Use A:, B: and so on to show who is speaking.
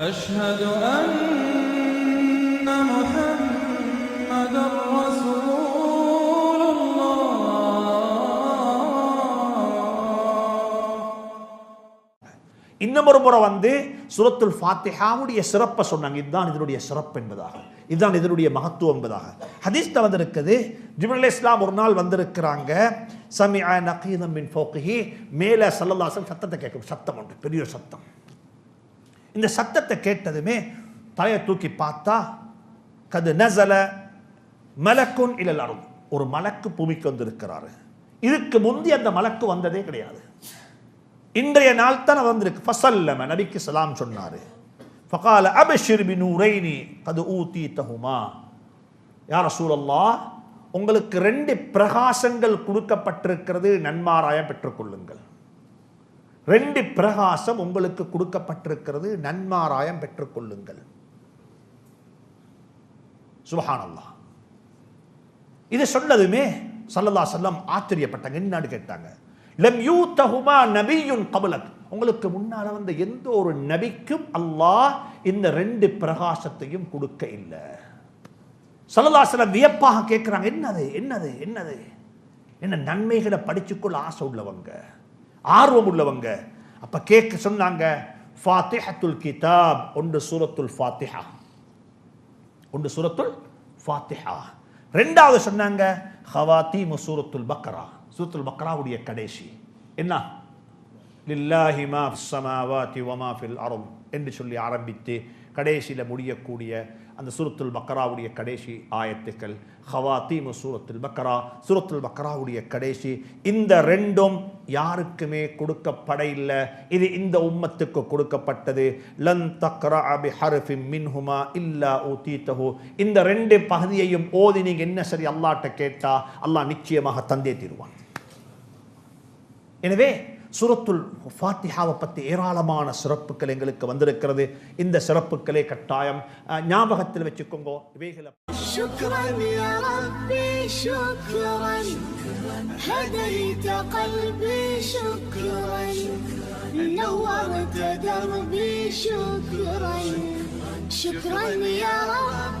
A: أشهد أن محمدا رسول الله
B: இன்னும் ஒரு முறை வந்து சூரத்துல் ஃபாத்திஹாவுடைய சிறப்பை சொன்னாங்க இதுதான் இதனுடைய சிறப்பு என்பதாக இதுதான் இதனுடைய மகத்துவம் என்பதாக ஹதீஸ்ல வந்திருக்குது ஜிபுல் இஸ்லாம் ஒரு நாள் வந்திருக்கிறாங்க சமிஅ நகீதம் மின் ஃபோக்கிஹி மேலே சல்லல்லாசன் சத்தத்தை கேட்கும் சத்தம் உண்டு பெரிய சத்தம் இந்த சத்தத்தை கேட்டதுமே தலையை தூக்கி பார்த்தா கது நசல மலக்குன் இல்லல் அருள். ஒரு மலக்கு பூமிக்கு வந்திருக்கிறாரு. இதுக்கு முந்தி அந்த மலக்கு வந்ததே கிடையாது. இன்றைய நாள் தான் வந்திருக்கு. ஃபசல்லம நபிக்கு சலாம் சொன்னாரு. ஃபகால அபஷிர் பி உரைனி கது ஊத்தி தகுமா யார் சூழல்லா உங்களுக்கு ரெண்டு பிரகாசங்கள் கொடுக்கப்பட்டிருக்கிறது. நன்மாராயம் பெற்றுக்கொள்ளுங்கள். ரெண்டு பிரகாசம் உங்களுக்கு கொடுக்கப்பட்டிருக்கிறது. நன்மாராயம் பெற்றுக்கொள்ளுங்கள். சுபஹானல்லா இது சொன்னதுமே சல்லல்லா செல்லம் ஆச்சரியப்பட்டாங்க. என்னன்னு கேட்டாங்க? லம் யூ தகுமா நபியுன் கபலக். உங்களுக்கு முன்னால வந்த எந்த ஒரு நபிக்கும் அல்லாஹ் இந்த ரெண்டு பிரகாசத்தையும் கொடுக்க இல்லை. சல்லல்லா செல்லம் வியப்பாக கேட்குறாங்க என்னது? என்னது? என்னது? என்ன நன்மைகளை படிச்சுக்கொள்ள ஆசை உள்ளவங்க. ஆர்வம் உள்ளவங்க அப்ப கேட்க சொன்னாங்க ஃபாத்திஹத்துல் கிதாப் ஒன்று சூரத்துல் ஃபாத்திஹா. ஒன்று சூரத்துல் ஃபாத்திஹா. ரெண்டாவது சொன்னாங்க ஹவாத்தி சூரத்துல் பக்ரா சூரத்துல் பக்ராவுடைய கடைசி. என்ன? லில்லாஹி மா ஃபிஸ் ஸமாவாதி வ மா ஃபில் அர்த் என்று சொல்லி ஆரம்பித்து கடைசியில் முடியக்கூடிய அந்த சுரத்துல் பக்ராவுடைய கடைசி ஆயத்துக்கள். ஹவாத்தீமு சூரத்துல் பக்ரா சூரத்துல் பக்ராவுடைய கடைசி. இந்த ரெண்டும் யாருக்குமே கொடுக்கப்பட இல்லை. இது இந்த உம்மத்துக்கு கொடுக்கப்பட்டது. லன் தக்ரா அபி ஹர்ஃபின் மின்ஹுமா இல்லா ஊதீதஹு இந்த ரெண்டு பகுதியையும் ஓதி நீங்க என்ன சரி அல்லாட்ட கேட்டா அல்லாஹ் நிச்சயமாக தந்தே தீருவான். எனவே சூரத்துல் ஃபாத்திஹாவை பற்றி ஏராளமான சிறப்புகள் எங்களுக்கு வந்திருக்கிறது இந்த சிறப்புகளே கட்டாயம் அஹ், ஞாபகத்தில் வச்சுக்கோங்க இவைகளை
C: شكرا يا ربي شكرا هديت قلبي شكرا نورت دربي شكرا شكرا يا رب